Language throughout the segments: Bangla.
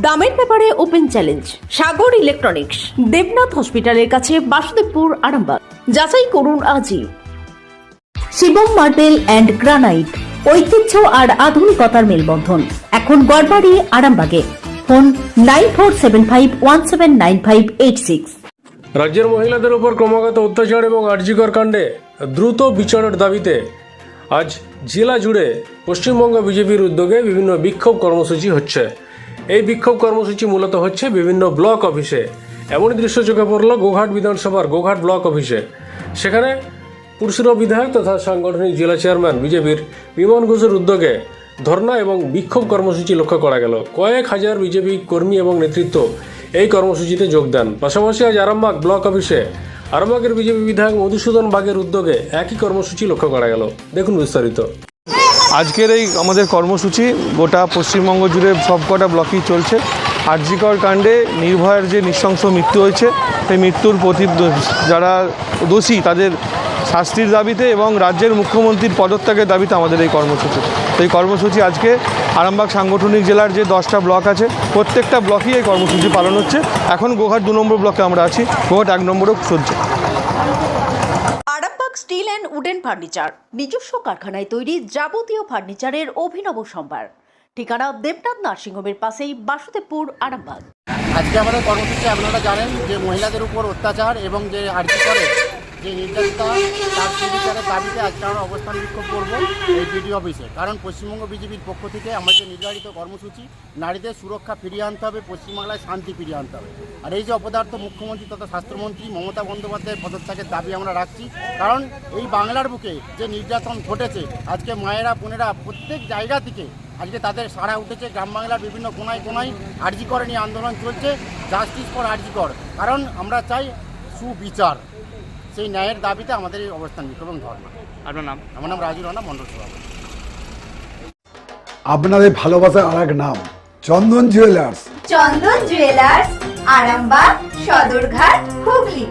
দামের ব্যাপারে open challenge, Sagar electronics, Debnath হসপিটালের কাছে বাসুদেবপুর আরামবাগ। যাচাই করুন আজই। শিবম মার্বেল অ্যান্ড গ্রানাইট, ঐতিহ্য আর আধুনিকতার মেলবন্ধন। এখন গড়বাড়ি, আরামবাগে। Phone nine four seven five one seven nine five eight six. রাজ্যের মহিলাদের উপর ক্রমাগত অত্যাচার এবং আর্জিকর কাণ্ডে দ্রুত বিচারের দাবিতে আজ জেলা জুড়ে পশ্চিমবঙ্গ বিজেপির উদ্যোগে বিভিন্ন বিক্ষোভ কর্মসূচি হচ্ছে। এই বিক্ষোভ কর্মসূচি মূলত হচ্ছে বিভিন্ন ব্লক অফিসে। এমনই দৃশ্য চোখে পড়ল গোঘাট বিধানসভার গোঘাট ব্লক অফিসে। সেখানে পুরসুরা বিধায়ক তথা সাংগঠনিক জেলা চেয়ারম্যান বিজেপির বিমান ঘোষের উদ্যোগে ধর্ণা এবং বিক্ষোভ কর্মসূচি লক্ষ্য করা গেল। কয়েক হাজার বিজেপি কর্মী এবং নেতৃত্ব এই কর্মসূচিতে যোগ দেন। পাশাপাশি আজ আরামবাগ ব্লক অফিসে আরামবাগের বিজেপি বিধায়ক মধুসূদন বাগের উদ্যোগে একই কর্মসূচি লক্ষ্য করা গেল। দেখুন বিস্তারিত। আজকের এই আমাদের কর্মসূচি, গোটা পশ্চিমবঙ্গ জুড়ে সবকটা ব্লকই চলছে। আরজিকর কাণ্ডে নির্ভয়ের যে নৃশংস মৃত্যু হয়েছে, সেই মৃত্যুর প্রতি যারা দোষী, তাদের শাস্তির দাবিতে এবং রাজ্যের মুখ্যমন্ত্রীর পদত্যাগের দাবিতে আমাদের এই কর্মসূচি। এই কর্মসূচি আজকে আরামবাগ সাংগঠনিক জেলার যে দশটা ব্লক আছে, প্রত্যেকটা ব্লকেই এই কর্মসূচি পালন হচ্ছে। এখন গোঘাট দু নম্বর ব্লকে আমরা আছি, গোঘাট এক নম্বরও চলছে। Arambagh steel and wooden furniture. নিজস্ব কারখানায় তৈরি যাবতীয় ফার্নিচারের অভিনব সম্ভার। ঠিকানা দেবনাথ নার্সিংহোমের পাশেই বাসুদেবপুর, আরামবাগ। আজকে আমাদের কর্মসূচি, আপনারা জানেন যে মহিলাদের উপর অত্যাচার এবং যে আর্থিক যে নির্যাতিতা, তার সুবিচারের দাবিতে আজকে আমরা অবস্থান বিক্ষোভ করব এই বিডি অফিসে। কারণ পশ্চিমবঙ্গ বিজেপির পক্ষ থেকে আমাদের নির্ধারিত কর্মসূচি, নারীদের সুরক্ষা ফিরিয়ে আনতে হবে, পশ্চিমবাংলায় শান্তি ফিরিয়ে আনতে হবে। আর এই যে অপদার্থ মুখ্যমন্ত্রী তথা স্বাস্থ্যমন্ত্রী মমতা বন্দ্যোপাধ্যায়ের পদত্যাগের দাবি আমরা রাখছি। কারণ এই বাংলার বুকে যে নির্যাতন ঘটেছে, আজকে মায়েরা, বোনেরা প্রত্যেক জায়গা থেকে আজকে তাদের সাড়া উঠেছে। গ্রাম বাংলার বিভিন্ন কোনায় কোনায় আর্জি করে নিয়ে আন্দোলন চলছে। জাস্টিস ফর আর্জি কর। কারণ আমরা চাই সুবিচার। সেই ন্যায়ের দাবিতে আমাদের এই অবস্থান বিক্ষোভ এবং ধর্ম আপনার নাম? আমার নাম রাজু রানা মন্ডল সভাপতি আপনাদের ভালোবাসার আর এক নাম চন্দন জুয়েলার্স। চন্দন জুয়েলার্স আরামবাগ সদরঘাট হুগলি।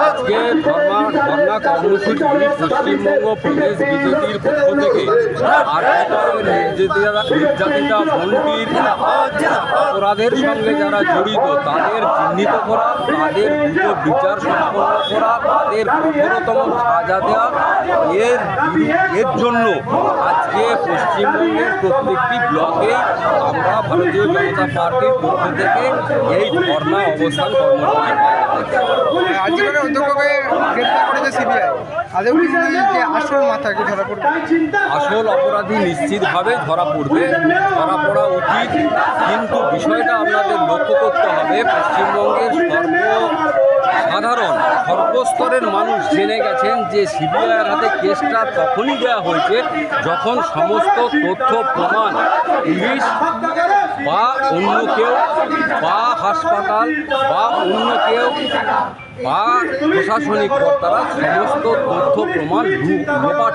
আজকে ধর্মা ধর্ণা কর্মসূচি পশ্চিমবঙ্গ প্রদেশ বিজেপির পক্ষ থেকে। নির্যাতিতা অপরাধের সঙ্গে যারা জড়িত তাদের চিহ্নিত করা তাদের দ্রুত বিচার সম্পন্ন করা তাদের কঠোরতম সাজা দেওয়া এর এর জন্য আজকে পশ্চিমবঙ্গের প্রত্যেকটি ব্লকে আমরা ভারতীয় জনতা পার্টির পক্ষ থেকে এই ধর্ণা অবস্থান কর্মসূচি অধ্যক্ষকে গ্রেপ্তার করেছে সিবিআই। আসল ধরা আসল অপরাধী নিশ্চিতভাবে ধরা পড়বে, ধরা পড়া উচিত। কিন্তু বিষয়টা আপনাদের লক্ষ্য করতে হবে, পশ্চিমবঙ্গের সর্ব সাধারণ সর্বস্তরের মানুষ জেনে গেছেন যে সিবিআইয়ের হাতে কেসটা তখনই দেওয়া হয়েছে যখন সমস্ত তথ্য প্রমাণ। পুলিশ বা অন্য কেউ, বা হাসপাতাল, বা অন্য কেউ, বা প্রশাসনিক কর্তারা সমস্ত তথ্য প্রমাণ লোপাট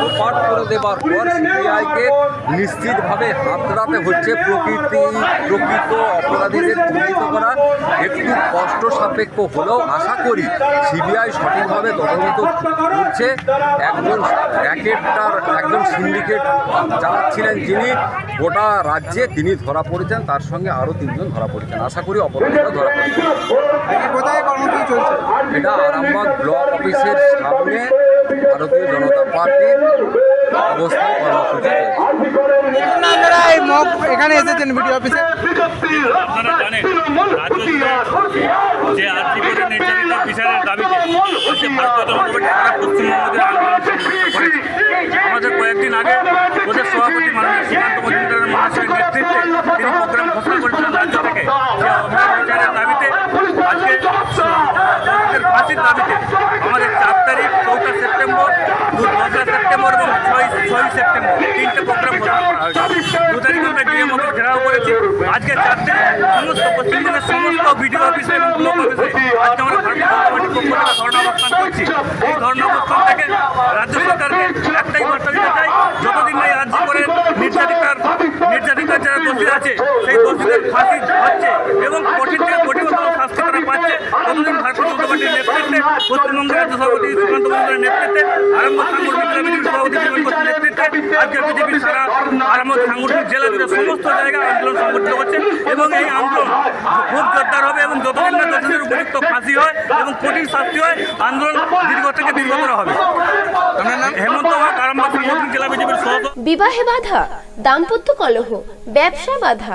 লোপাট করে দেবার পর সিবিআইকে নিশ্চিতভাবে হাতড়াতে হচ্ছে প্রকৃতি, প্রকৃত অপরাধীদের চিহ্নিত করা একটু কষ্ট সাপেক্ষ হলেও আশা করি সিবিআই সঠিকভাবে তদন্ত করছে। একজন র্যাকেটটার একজন সিন্ডিকেট চালাচ্ছিলেন যিনি, গোটা রাজ্যে তিনি ধরা পড়েছেন তার সঙ্গে আরও তিনজন ধরা পড়েছেন। আশা করি অপরাধীরা ধরা পড়েছেন। এটা আরামবাগ ব্লক অফিসের সামনে ভারতীয় জনতা পার্টির অবস্থান কর্মসূচি আপনারা এই মক এখানে এসেছেন ভিডিও অফিসে। আপনারা জানেন যে আর্থিকের নির্যাতিত বিচারের দাবিতে আজকে ভারতীয় জনতা পার্টি আন্দোলন। আমাদের কয়েকদিন আগে সভাপতি মাননীয় শ্রীকান্ত মজুমদারের মহাশয়ের নেতৃত্বে তিনি প্রোগ্রাম ঘোষণা করেছিলেন রাজ্য থেকে যে অভয় বিচারের দাবিতে আজকে জনতাদের ফাঁসির দাবিতে আমাদের চার তারিখ চৌঠা সেপ্টেম্বর দু দশরা সেপ্টেম্বর ছয় ছয় সেপ্টেম্বর তিনটে প্রোগ্রাম ঘোষণা করা হয়েছে দু তারিখ আমরা ডিএমওকে ঘেরাও করেছি। আজকে চার সমস্ত পশ্চিমবঙ্গের সমস্ত ভিডিও অফিসে এবং ব্লক অফিসে আজকে আমরা ভারতীয় জনতা পার্টির পক্ষ থেকে ধর্ণা অবস্থান করছি। এই ধর্ণা অবস্থান থেকে রাজ্য সরকারকে একটাই বার্তা দিতে চাই, যতদিন না রাজ্য করে নির্যাতিতার নির্যাতিত হত্যার যারা দোষী আছে, সেই দোষীদের ফাঁসি হচ্ছে এবং কঠিন থেকে কঠিনতম শাস্তি পাচ্ছে কতদিন ভারতীয় জনতা পার্টির নেতৃত্বে পশ্চিমবঙ্গের রাজ্য সভাপতি সুকান্ত নেতৃত্বে আরম্ভ সাংগঠনিক জেলা সভাপতি বিমান নেতৃত্বে আজকে বিজেপির সারা আরম্ভ সাংগঠনিক জেলা জুড়ে সমস্ত জায়গায় আন্দোলন সংগঠিত হচ্ছে এবং এই আন্দোলন খুব জোরদার হবে এবং যতদিন না দোষীদের উপযুক্ত ফাঁসি হয় এবং কঠিন শাস্তি হয় আন্দোলন দীর্ঘ থেকে দীর্ঘতর হবে। হেমন্ত হক আরামবাগ সাংগঠনিক জেলা বিজেপির সভাপতি বিবাহে বাধা দাম্পত্য কলহ ব্যবসা বাধা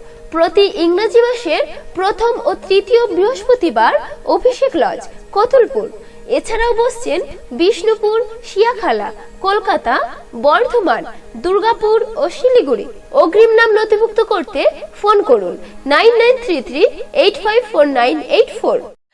প্রতি ইংরেজি মাসের প্রথম ও তৃতীয় বৃহস্পতিবার অভিষেক লজ, কতুলপুর। এছাড়াও বসছেন বিষ্ণুপুর, শিয়াখালা, কলকাতা, বর্ধমান, দুর্গাপুর ও শিলিগুড়ি। অগ্রিম নাম নথিভুক্ত করতে ফোন করুন nine nine three three eight five four nine eight four.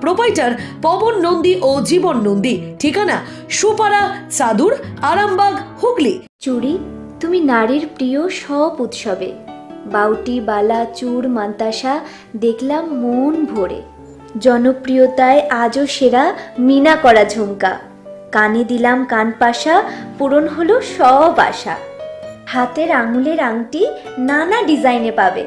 Proprietor Pawan Nandi ও জীবন নন্দী। ঠিকানা সুপারা চাদুর, আরামবাগ, হুগলি। চুড়ি তুমি নারীর প্রিয় সব উৎসবে। বাউটি, বালা, চুর, মান্তাসা, দেখলাম মন ভরে। জনপ্রিয়তায় আজও সেরা মিনা করা ঝুমকা। কানে দিলাম কানপাশা পূরণ হলো সব আশা। হাতের আঙুলের আংটি নানা ডিজাইনে পাবে।